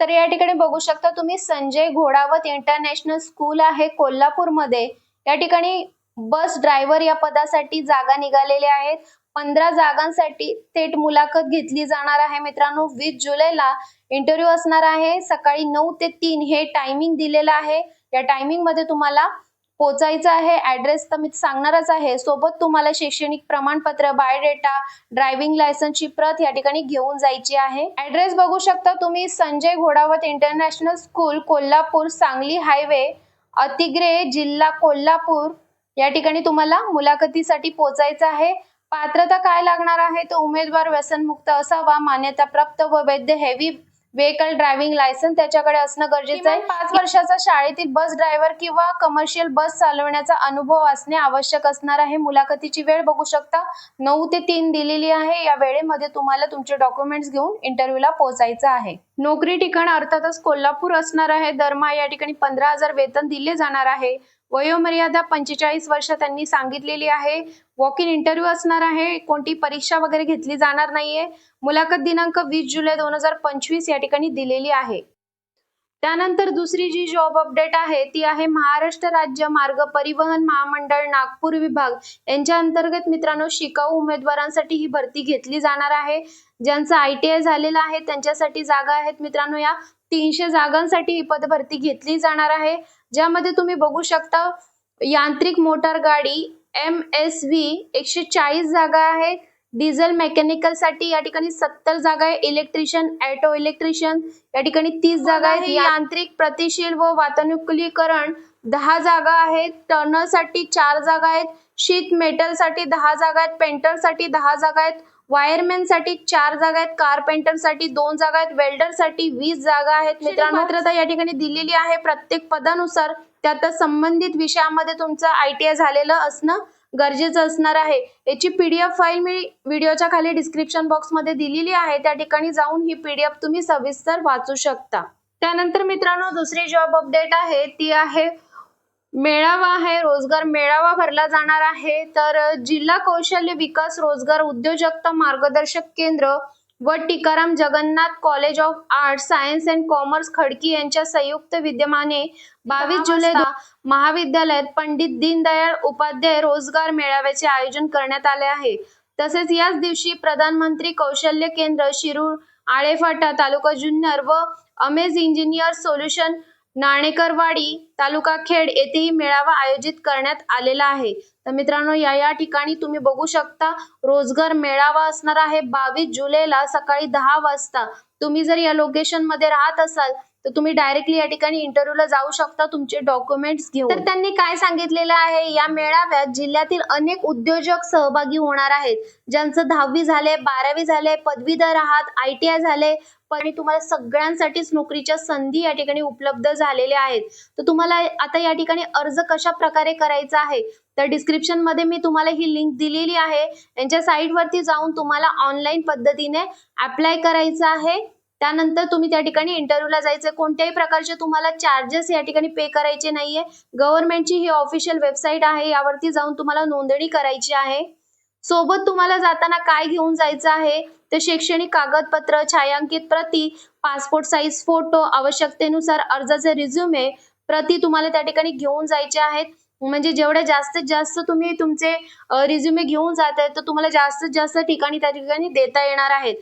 तर या ठिकाणी बघू शकता तुम्ही संजय घोडावत इंटरनॅशनल स्कूल आहे कोल्हापूरमध्ये. या ठिकाणी बस ड्रायव्हर या पदासाठी जागा निघालेल्या आहेत. पंधरा जागांसाठी थेट मुलाखत घेतली जाणार आहे मित्रांनो. वीस जुलैला इंटरव्ह्यू असणार आहे. सकाळी नऊ ते तीन हे टायमिंग दिलेलं आहे. या टायमिंगमध्ये तुम्हाला पोचायचं आहे ऍड्रेस तर मी सांगणारच आहे. सोबत तुम्हाला शैक्षणिक प्रमाणपत्र बायोडेटा ड्रायव्हिंग लायसन्सची प्रत या ठिकाणी घेऊन जायची आहे. ऍड्रेस बघू शकता तुम्ही Sanjay Ghodawat international school Kolhapur Sangli highway Atigre जिल्हा कोल्हापूर. या ठिकाणी तुम्हाला मुलाखतीसाठी पोचायचं आहे. पात्रता काय लागणार आहे? तो उमेदवार व्यसनमुक्त असावा मान्यताप्राप्त व वैध हेवी व्हेकल ड्रायव्हिंग लायसन्स त्याच्याकडे असणं गरजेचं आहे. पाच वर्षाचा शाळेतील बस ड्रायव्हर किंवा कमर्शियल बस चालवण्याचा अनुभव असणे आवश्यक असणार आहे. मुलाखतीची वेळ बघू शकता. नऊ ते तीन दिलेली आहे. या वेळेमध्ये तुम्हाला तुमचे डॉक्युमेंट्स घेऊन इंटरव्ह्यूला पोहोचायचं आहे. नोकरी ठिकाण अर्थातच कोल्हापूर असणार आहे. दरमहा या ठिकाणी पंधरा हजार वेतन दिले जाणार आहे. वयोमर्यादा पंचेचाळीस वर्ष त्यांनी सांगितलेली आहे. वॉक इन इंटरव्ह्यू असणार आहे. कोणती परीक्षा वगैरे घेतली जाणार नाहीये. मुलाखत दिनांक वीस जुलै दोन हजार पंचवीस या ठिकाणी दिलेली आहे. त्यानंतर दुसरी जी जॉब अपडेट आहे ती आहे महाराष्ट्र राज्य मार्ग परिवहन महामंडळ नागपूर विभाग. यांच्या अंतर्गत मित्रांनो शिकाऊ उमेदवारांसाठी ही भरती घेतली जाणार आहे. ज्यांचं आय टी आय झालेलं आहे त्यांच्यासाठी जागा आहेत मित्रांनो या तीनशे जागांसाठी ही पदभरती घेतली जाणार आहे. ज्यामध्ये तुम्ही बघू शकता यांत्रिक मोटार गाडी एम एस व्ही एकशे चाळीस जागा आहेत. डिझेल मेकॅनिकलसाठी या ठिकाणी सत्तर जागा आहे. इलेक्ट्रिशियन ऑटो इलेक्ट्रिशियन या ठिकाणी तीस जागा आहेत. यांत्रिक प्रतिशील व वातानुकूलीकरण दहा जागा आहेत. टर्नरसाठी चार जागा आहेत. शीट मेटलसाठी दहा जागा आहेत. पेंटरसाठी दहा जागा आहेत. वायरमॅनसाठी चार जागा आहेत. कारपेंटरसाठी दोन जागा आहेत. वेल्डरसाठी वीस जागा आहेत. मित्रांनो पात्रता या ठिकाणी दिलेली आहे. प्रत्येक पदानुसार त्यात संबंधित विषयामध्ये तुमचं आय टी आय झालेलं असणं गरजेचं असणार आहे. याची पीडीएफ फाईल मी व्हिडिओच्या खाली डिस्क्रिप्शन बॉक्समध्ये दिलेली आहे. त्या ठिकाणी जाऊन ही पीडीएफ तुम्ही सविस्तर वाचू शकता. त्यानंतर मित्रांनो दुसरी जॉब अपडेट आहे. ती आहे मेळावा आहे रोजगार मेळावा भरला जाणार आहे. तर जिल्हा कौशल्य विकास रोजगार उद्योजकता मार्गदर्शक केंद्र व Tikaram Jagannath college of art science and commerce Khadki यांच्या संयुक्त विद्यमाने बावीस जुलै महाविद्यालयात पंडित दीनदयाळ उपाध्याय रोजगार मेळाव्याचे आयोजन करण्यात आले आहे. तसेच याच दिवशी प्रधानमंत्री कौशल्य केंद्र शिरूर आळेफाटा तालुका जुन्नर व अमेज इंजिनियर सोल्युशन नाणेकरवाडी तालुका खेड येथेही मेळावा आयोजित करण्यात आलेला आहे. तर मित्रांनो या या ठिकाणी तुम्ही बघू शकता रोजगार मेळावा असणार आहे. बावीस जुलैला सकाळी दहा वाजता. तुम्ही जर या लोकेशनमध्ये राहत असाल तर तुम्ही डायरेक्टली या ठिकाणी इंटरव्ह्यूला जाऊ शकता तुमचे डॉक्युमेंट्स घेऊन. तर त्यांनी काय सांगितलेलं आहे? या मेळाव्यात जिल्ह्यातील अनेक उद्योजक सहभागी होणार आहेत. ज्यांचं दहावी झाले बारावी झाले पदवीधर आहात आय टी आय झाले पण तुम्हाला सगळ्यांसाठीच नोकरीच्या संधी या ठिकाणी उपलब्ध झालेल्या आहेत. तर तुम्हाला आता या ठिकाणी अर्ज कशा प्रकारे करायचा आहे? तर डिस्क्रिप्शनमध्ये मी तुम्हाला ही लिंक दिलेली आहे. यांच्या साईट वरती जाऊन तुम्हाला ऑनलाईन पद्धतीने अप्लाय करायचं आहे. त्यानंतर तुम्ही त्या ठिकाणी इंटरव्ह्यूला जायचं. कोणत्याही प्रकारचे तुम्हाला चार्जेस या ठिकाणी पे करायचे नाहीये. गव्हर्नमेंटची ही ऑफिशियल वेबसाईट आहे. यावरती जाऊन तुम्हाला नोंदणी करायची आहे. सोबत तुम्हाला जाताना काय घेऊन जायचं आहे? ते शैक्षणिक कागदपत्र छायांकित प्रती पासपोर्ट साईज फोटो आवश्यकतेनुसार अर्जाचे रिझ्युमे प्रती तुम्हाला त्या ठिकाणी घेऊन जायचे आहेत. म्हणजे जेवढे जास्तीत जास्त तुम्ही तुमचे रिझ्युमे घेऊन जात आहेत तर तुम्हाला जास्तीत जास्त ठिकाणी त्या ठिकाणी देता येणार आहेत.